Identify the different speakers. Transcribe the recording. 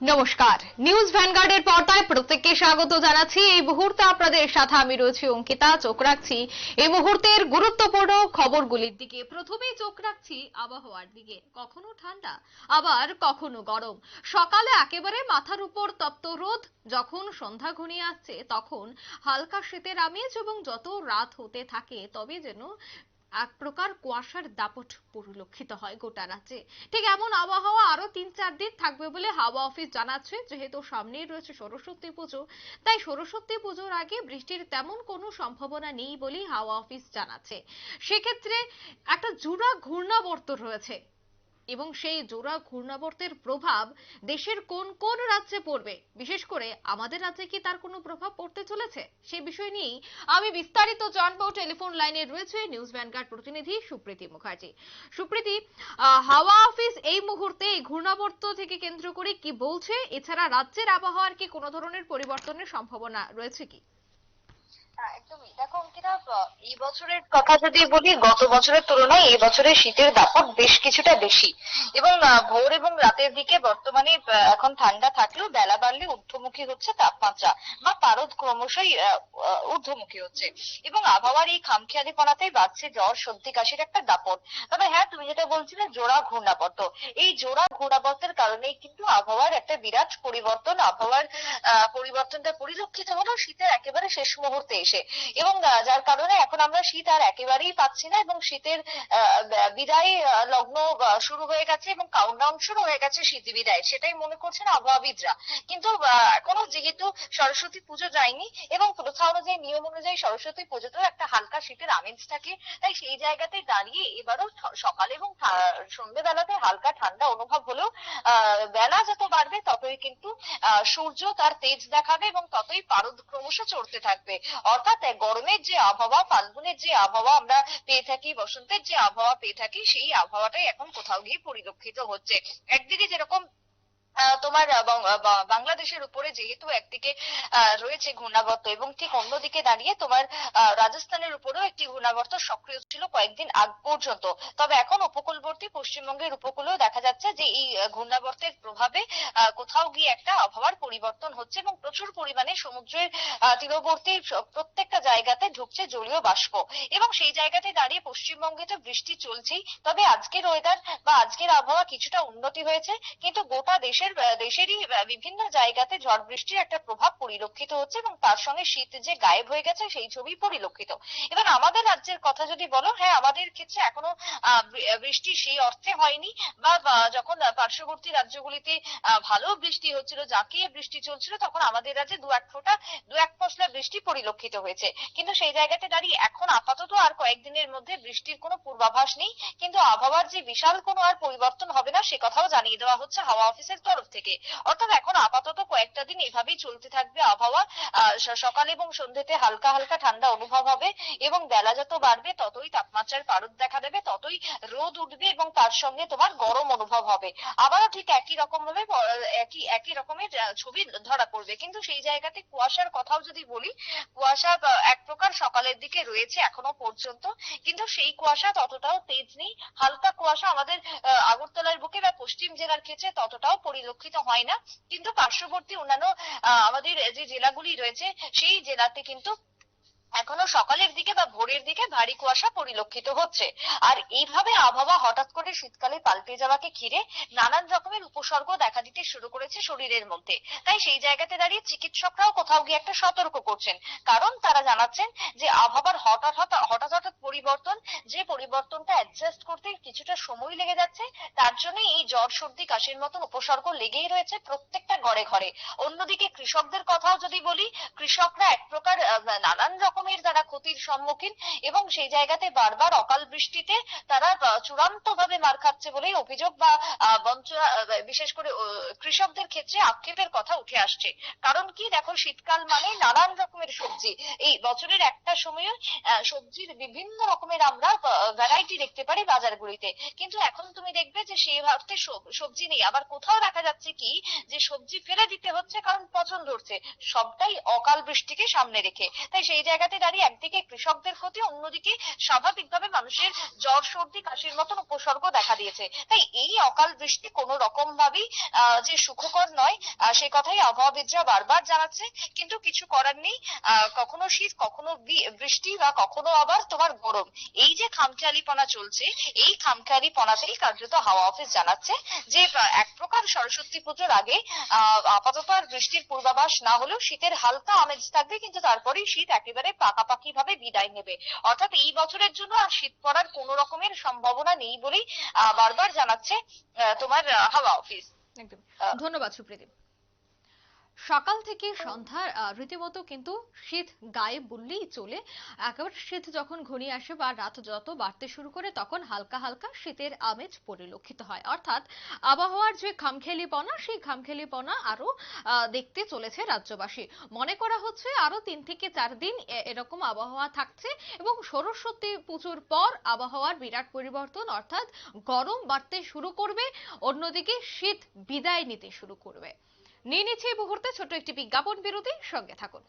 Speaker 1: নমস্কার। নিউজ ভ্যানগার্ডের পর্দায় প্রত্যেককে স্বাগত জানাচ্ছি। এই মুহূর্তে আপনাদের সাথে আমি রয়েছি অঙ্কিতা, চোখ রাখছি। এই মুহূর্তের গুরুত্বপূর্ণ খবরগুলির দিকে, প্রথমেই চোখ রাখছি আবহাওয়ার দিকে। কখনো ঠান্ডা, আবার কখনো গরম। সকালে একেবারে মাথার উপর তপ্ত রোদ, যখন সন্ধ্যা ঘনিয়ে আসছে, তখন হালকা শীতের আমেজ এবং যত রাত হতে থাকে, তবে যেন এক প্রকার কুয়াশার দাপট পরিলক্ষিত হয় গোটা রাজ্যে। ঠিক এমন আবহাওয়া আরও তিন চার দিন থাকবে বলে হাওয়া অফিস জানাচ্ছে, যেহেতু সামনেই রয়েছে সরস্বতী পুজো। তাই সরস্বতী পুজোর আগে বৃষ্টির তেমন কোনো সম্ভাবনা নেই বলেই হাওয়া অফিস জানাচ্ছে। সেক্ষেত্রে একটা জোড়া ঘূর্ণাবর্ত রয়েছে। এবং সেই জোড়া ঘূর্ণাবর্তের প্রভাব দেশের কোন কোন রাজ্যে পড়বে? বিশেষ করে আমাদের রাজ্যে কি তার কোনো প্রভাব পড়তে চলেছে? সে বিষয় নিয়েই আমি বিস্তারিত জানব। টেলিফোন লাইনে রয়েছে নিউজ ভ্যানগার্ড প্রতিনিধি সুপ্রীতি মুখার্জি। সুপ্রীতি হাওয়া অফিস এই মুহূর্তে এই ঘূর্ণাবর্ত থেকে কেন্দ্র করে কি বলছে? এছাড়া রাজ্যের আবহাওয়ার কি কোনো ধরনের পরিবর্তনের সম্ভাবনা রয়েছে কি?
Speaker 2: একদমই। দেখো, অঙ্কিতা এই বছরের কথা যদি বলি, গত বছরের তুলনায় এই বছরের শীতের দাপট বেশ কিছুটা বেশি। এবং ভোর এবং রাতের দিকে বর্তমানে এখন ঠান্ডা থাকলেও বেলা বাড়লে ঊর্ধ্বমুখী হচ্ছে তাপমাত্রা, বা পারদ ক্রমশই ঊর্ধ্বমুখী হচ্ছে। এবং আবহাওয়ার এই খামখেয়ালিপনাতেই বাড়ছে জ্বর, সর্দি, কাশির একটা দাপট। তবে হ্যাঁ তুমি যেটা বলছিলে, জোড়া ঘূর্ণাবর্ত। এই জোড়া ঘূর্ণাবর্তের কারণেই কিন্তু আবহাওয়ার একটা বিরাট পরিবর্তন, আবহাওয়ার পরিবর্তনটা পরিলক্ষিত হলো শীতের একেবারে শেষ মুহূর্তে এসে। এবং যার কারণে এখন আমরা শীত আর একেবারেই পাচ্ছি না এবং শীতের বিদায় লগ্ন শুরু হয়ে গেছে এবং কাউন্টডাউন শুরু হয়ে গেছে শীত বিদায়। সেটাই মনে করছেন আবহাওয়াবিদরা। কিন্তু এখনও যেহেতু সরস্বতী পুজো যায়নি এবং প্রথা অনুযায়ী, নিয়ম অনুযায়ী সরস্বতী পুজোতেও একটা হালকা শীতের আমেজ থাকে, তাই সেই জায়গাতে দাঁড়িয়ে এবারও সকালে এবং সন্ধ্যেবেলাতে হালকা ঠান্ডা অনুভব আহ, বেলা যত বাড়বে ততই কিন্তু সূর্য তার তেজ দেখাবে এবং ততই পারদ ক্রমশ চড়তে থাকবে। অর্থাৎ গরমের যে আবহাওয়া ফাল্গুনের যে আবহাওয়া আমরা পেয়ে থাকি বসন্তের যে আবহাওয়া পেয়ে থাকি সেই আবহাওয়াটাই এখন কোথাও গিয়ে পরিলক্ষিত হচ্ছে। একদিকে যেরকম তোমার বাংলাদেশের উপরে যেহেতু একদিকে রয়েছে ঘূর্ণাবর্ত এবং ঠিক অন্যদিকে দাঁড়িয়ে তোমার রাজস্থানের উপরেও একটি ঘূর্ণাবর্ত সক্রিয় ছিল কয়েকদিন আগ পর্যন্ত। তবে এখন উপকূলবর্তী পশ্চিমবঙ্গের উপকূলেও দেখা যাচ্ছে যে এই ঘূর্ণাবর্তের প্রভাবে কোথাও গিয়ে একটা আবহাওয়ার পরিবর্তন হচ্ছে এবং প্রচুর পরিমাণে সমুদ্রের তীরবর্তী প্রত্যেকটা জায়গাতে ঢুকছে জলীয় বাষ্প। এবং সেই জায়গাতে দাঁড়িয়ে পশ্চিমবঙ্গে তো বৃষ্টি চলছেই, তবে আজকের ওয়েদার বা আজকের আবহাওয়া কিছুটা উন্নতি হয়েছে, কিন্তু গোটা দেশের দেশেরই বিভিন্ন জায়গাতে ঝড় বৃষ্টির একটা প্রভাব পরিলক্ষিত হচ্ছে এবং তার সঙ্গে শীত যে গায়েব হয়ে গেছে সেই ছবি পরিলক্ষিত। এবার আমাদের রাজ্যের কথা যদি বলো হ্যাঁ আমাদের ক্ষেত্রে এখনও বৃষ্টি সেই অর্থে হয়নি বা যখন পার্শ্ববর্তী রাজ্যগুলিতে ভালো বৃষ্টি হচ্ছিল, জাঁকিয়ে বৃষ্টি চলছিল, তখন আমাদের রাজ্যে দু এক ফোঁটা, দু এক পশলা বৃষ্টি পরিলক্ষিত হয়েছে। কিন্তু সেই জায়গাতে দাঁড়িয়ে এখন আপাতত আর কয়েকদিনের মধ্যে বৃষ্টির কোনো পূর্বাভাস নেই। কিন্তু আবহাওয়ার যে বিশাল কোনো আর পরিবর্তন হবে না, সে কথাও জানিয়ে দেওয়া হচ্ছে হাওয়া অফিসের তরফ থেকে। অর্থাৎ এখন আপাতত কয়েকটা দিন এভাবেই চলতে থাকবে আবহাওয়া। সকাল এবং সন্ধ্যেতে হালকা হালকা ঠান্ডা অনুভব হবে এবং বেলা যত বাড়বে ততই তাপমাত্রার পারদ দেখা দেবে, ততই রোদ উঠবে এবং তার সঙ্গে তোমার গরম অনুভব হবে। আবারও ঠিক একই রকম ভাবে একই একই রকমের ছবি ধরা পড়বে। কিন্তু সেই জায়গাতে কুয়াশার কথাও যদি বলি, কুয়াশা এক প্রকার সকালের দিকে রয়েছে এখনও পর্যন্ত। কিন্তু সেই কুয়াশা ততটাও তেজ নেই। হালকা কুয়াশা আমাদের আগরতলার বুকে বা পশ্চিম জেলার ক্ষেত্রে ততটাও পরিলক্ষিত হয় না। কিন্তু পার্শ্ববর্তী অন্যান্য আমাদের যে জেলাগুলি রয়েছে সেই জেলাতে কিন্তু এখনও সকালের দিকে বা ভোরের দিকে ভারী কুয়াশা পরিলক্ষিত হচ্ছে। আর এইভাবে আবহাওয়া হঠাৎ করে শীতকালে পাল্টে যাওয়াকে ঘিরে নানান রকমের উপসর্গ দেখা দিতে শুরু করেছে শরীরের মধ্যে। তাই সেই জায়গাতে দাঁড়িয়ে চিকিৎসকরাও কোথাও গিয়ে একটা সতর্ক করছেন। কারণ তারা জানাচ্ছেন যে আবহাওয়ার হঠাৎ হঠাৎ হঠাৎ পরিবর্তন, যে পরিবর্তনটা অ্যাডজাস্ট করতে কিছুটা সময় লেগে যাচ্ছে, তার জন্য এই জ্বর সর্দি কাশির মতন উপসর্গ লেগেই রয়েছে প্রত্যেকটা ঘরে ঘরে। অন্যদিকে কৃষকদের কথাও যদি বলি, কৃষকরা এক প্রকার নানান রকমের তারা ক্ষতির সম্মুখীন এবং সেই জায়গাতে বারবার অকাল বৃষ্টিতে তারা চূড়ান্ত ভাবে মার খাচ্ছে বলেই অভিযোগ বা বঞ্চনা বিশেষ করে কৃষকদের ক্ষেত্রে আক্ষেপের কথা উঠে আসছে। কারণ কি? দেখো, শীতকাল মানে নানান রকমের সবজি। এই বছরের একটা সময়ে সবজির বিভিন্ন রকমের আমরা ভ্যারাইটি দেখতে পারি বাজারগুলিতে। কিন্তু এখন তুমি দেখবে যে সেই অর্থে সবজি নেই। আবার কোথাও দেখা যাচ্ছে কি? যে সবজি ফেলে দিতে হচ্ছে কারণ পচন ধরছে। সবটাই অকাল বৃষ্টিকে সামনে রেখে। তাই সেই জায়গা জায়গাতে দাঁড়িয়ে একদিকে কৃষকদের ক্ষতি, অন্যদিকে স্বাভাবিকভাবে মানুষের জ্বর, সর্দি, কাশির মতন উপসর্গ দেখা দিয়েছে। তাই এই অকাল বৃষ্টি কোনো রকম ভাবেই যে সুখকর নয় সে কথাই আবহাওয়াবিদরা বারবার জানাচ্ছে। কিন্তু কিছু করার নেই। কখনো শীত, কখনো বৃষ্টি বা কখনো আবার তোমার গরম। এই যে খামখেয়ালিপনা চলছে, এই খামখেয়ালিপনাতেই কার্যত হাওয়া অফিস জানাচ্ছে যে এক প্রকার সরস্বতী পুজোর আগে আপাতত আর বৃষ্টির পূর্বাভাস না হলেও শীতের হালকা আমেজ থাকবে, কিন্তু তারপরেই শীত একেবারে পাকাপাকি ভাবে বিদায় নেবে। অর্থাৎ এই বছরের জন্য আর শীত পড়ার কোন রকমের সম্ভাবনা নেই বলেই বারবার জানাচ্ছে তোমার হাওয়া অফিস।
Speaker 1: ধন্যবাদ, সুপ্রীতি। সকাল থেকে সন্ধ্যার আহ, রীতিমতো কিন্তু শীত গায়ে বললেই চলে। একেবারে শীত যখন ঘনিয়ে আসে বা রাত যত বাড়তে শুরু করে তখন হালকা হালকা শীতের আমেজ পরিলক্ষিত হয়। অর্থাৎ আবহাওয়ার যে খামখেলিপনা সেই খামখেলিপনা আরও দেখতে চলেছে রাজ্যবাসী। মনে করা হচ্ছে আরও তিন থেকে চার দিন এরকম আবহাওয়া থাকছে এবং সরস্বতী পুজোর পর আবহাওয়ার বিরাট পরিবর্তন অর্থাৎ গরম বাড়তে শুরু করবে অন্যদিকে শীত বিদায় নিতে শুরু করবে। নিয়ে নিচ্ছে এই মুহূর্তে ছোট একটি বিজ্ঞাপন বিরতি সঙ্গে থাকুন।